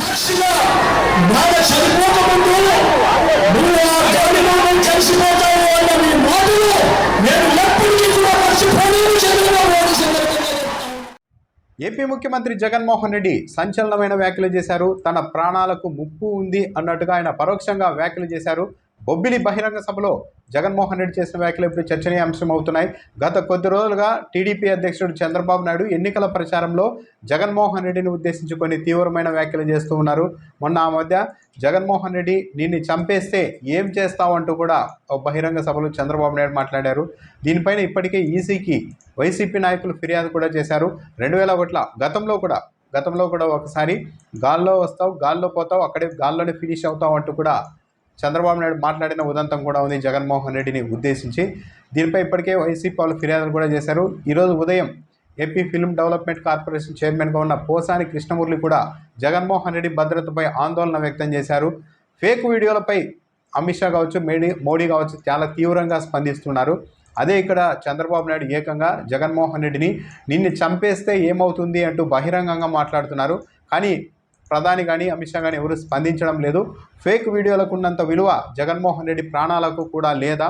సాక్షిగా బాధ చనిపోకముందు నువ్వు ఆ కలిసిపోతావు అన్న మీ మాటలు నేను ఎప్పటికీ కూడా ఏపీ ముఖ్యమంత్రి జగన్మోహన్ రెడ్డి సంచలనమైన వ్యాఖ్యలు చేశారు. తన ప్రాణాలకు ముప్పు ఉంది అన్నట్టుగా ఆయన పరోక్షంగా వ్యాఖ్యలు చేశారు. బొబ్బిలి బహిరంగ సభలో జగన్మోహన్ రెడ్డి చేసిన వ్యాఖ్యలు ఇప్పుడు చర్చనీయాంశం అవుతున్నాయి గత కొద్ది రోజులుగా టీడీపీ అధ్యక్షుడు చంద్రబాబు నాయుడు ఎన్నికల ప్రచారంలో జగన్మోహన్ రెడ్డిని ఉద్దేశించి కొన్ని తీవ్రమైన వ్యాఖ్యలు చేస్తూ ఉన్నారు. మొన్న ఆ మధ్య జగన్మోహన్ రెడ్డి నిన్ను చంపేస్తే ఏం చేస్తావంటూ కూడా బహిరంగ సభలో చంద్రబాబు నాయుడు మాట్లాడారు. దీనిపైన ఇప్పటికే ఈసీకి వైసీపీ నాయకులు ఫిర్యాదు కూడా చేశారు. రెండు వేల ఒకట్ల గతంలో కూడా గతంలో కూడా ఒకసారి గాల్లో వస్తావు గాల్లో పోతావు అక్కడే గాల్లోనే ఫినిష్ అవుతావు అంటూ కూడా చంద్రబాబు నాయుడు మాట్లాడిన ఉదంతం కూడా ఉంది జగన్మోహన్ రెడ్డిని ఉద్దేశించి. దీనిపై ఇప్పటికే వైసీపీ వాళ్ళు ఫిర్యాదులు కూడా చేశారు. ఈరోజు ఉదయం ఏపీ ఫిల్మ్ డెవలప్మెంట్ కార్పొరేషన్ చైర్మన్గా ఉన్న పోసాని కృష్ణమురళి కూడా జగన్మోహన్ రెడ్డి భద్రతపై ఆందోళన వ్యక్తం చేశారు. ఫేక్ వీడియోలపై అమిత్ షా కావచ్చు మేడీ మోడీ కావచ్చు చాలా తీవ్రంగా స్పందిస్తున్నారు. అదే ఇక్కడ చంద్రబాబు నాయుడు ఏకంగా జగన్మోహన్ రెడ్డిని నిన్ను చంపేస్తే ఏమవుతుంది అంటూ బహిరంగంగా మాట్లాడుతున్నారు. కానీ ప్రధాని కానీ అమిత్ షా కానీ ఎవరు స్పందించడం లేదు. ఫేక్ వీడియోలకు ఉన్నంత విలువ జగన్మోహన్ రెడ్డి ప్రాణాలకు కూడా లేదా.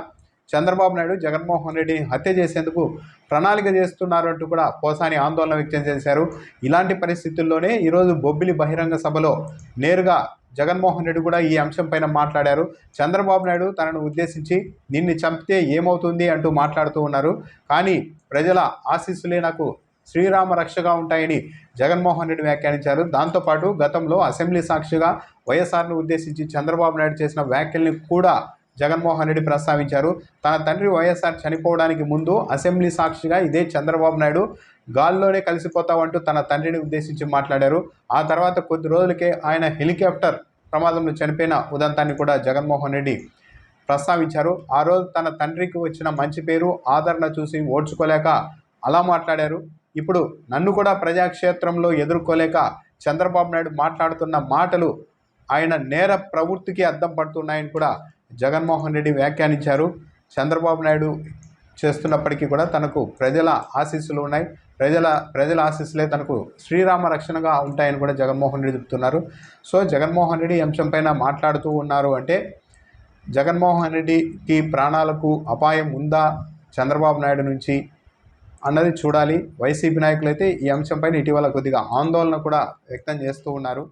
చంద్రబాబు నాయుడు జగన్మోహన్ రెడ్డిని హత్య చేసేందుకు ప్రణాళిక చేస్తున్నారు అంటూ కూడా పోసాని ఆందోళన వ్యక్తం చేశారు. ఇలాంటి పరిస్థితుల్లోనే ఈరోజు బొబ్బిలి బహిరంగ సభలో నేరుగా జగన్మోహన్ రెడ్డి కూడా ఈ అంశంపైన మాట్లాడారు. చంద్రబాబు నాయుడు తనను ఉద్దేశించి నిన్ను చంపితే ఏమవుతుంది అంటూ మాట్లాడుతూ ఉన్నారు. కానీ ప్రజల ఆశీస్సులే నాకు శ్రీరామ రక్షగా ఉంటాయని జగన్మోహన్ రెడ్డి వ్యాఖ్యానించారు. దాంతోపాటు గతంలో అసెంబ్లీ సాక్షిగా వైఎస్ఆర్ను ఉద్దేశించి చంద్రబాబు నాయుడు చేసిన వ్యాఖ్యల్ని కూడా జగన్మోహన్ రెడ్డి ప్రస్తావించారు. తన తండ్రి వైఎస్ఆర్ చనిపోవడానికి ముందు అసెంబ్లీ సాక్షిగా ఇదే చంద్రబాబు నాయుడు గాల్లోనే కలిసిపోతామంటూ తన తండ్రిని ఉద్దేశించి మాట్లాడారు. ఆ తర్వాత కొద్ది రోజులకే ఆయన హెలికాప్టర్ ప్రమాదంలో చనిపోయిన ఉదంతాన్ని కూడా జగన్మోహన్ రెడ్డి ప్రస్తావించారు. ఆ రోజు తన తండ్రికి వచ్చిన మంచి పేరు ఆదరణ చూసి ఓడ్చుకోలేక అలా మాట్లాడారు. ఇప్పుడు నన్ను కూడా ప్రజాక్షేత్రంలో ఎదుర్కోలేక చంద్రబాబు నాయుడు మాట్లాడుతున్న మాటలు ఆయన నేర ప్రవృత్తికి అద్దం పడుతున్నాయని కూడా జగన్మోహన్ రెడ్డి వ్యాఖ్యానించారు. చంద్రబాబు నాయుడు చేస్తున్నప్పటికీ కూడా తనకు ప్రజల ఆశీస్సులు ఉన్నాయి. ప్రజల ప్రజల ఆశీస్సులే తనకు శ్రీరామ రక్షణగా ఉంటాయని కూడా జగన్మోహన్ రెడ్డి చెప్తున్నారు. సో జగన్మోహన్ రెడ్డి అంశంపైన మాట్లాడుతూ ఉన్నారు అంటే జగన్మోహన్ రెడ్డికి ప్రాణాలకు అపాయం ఉందా? చంద్రబాబు నాయుడు నుంచి అన్నది చూడాలి. వైసీపీ నాయకులు అయితే ఈ అంశంపైన ఇటీవల కొద్దిగా ఆందోళన కూడా వ్యక్తం చేస్తూ ఉన్నారు.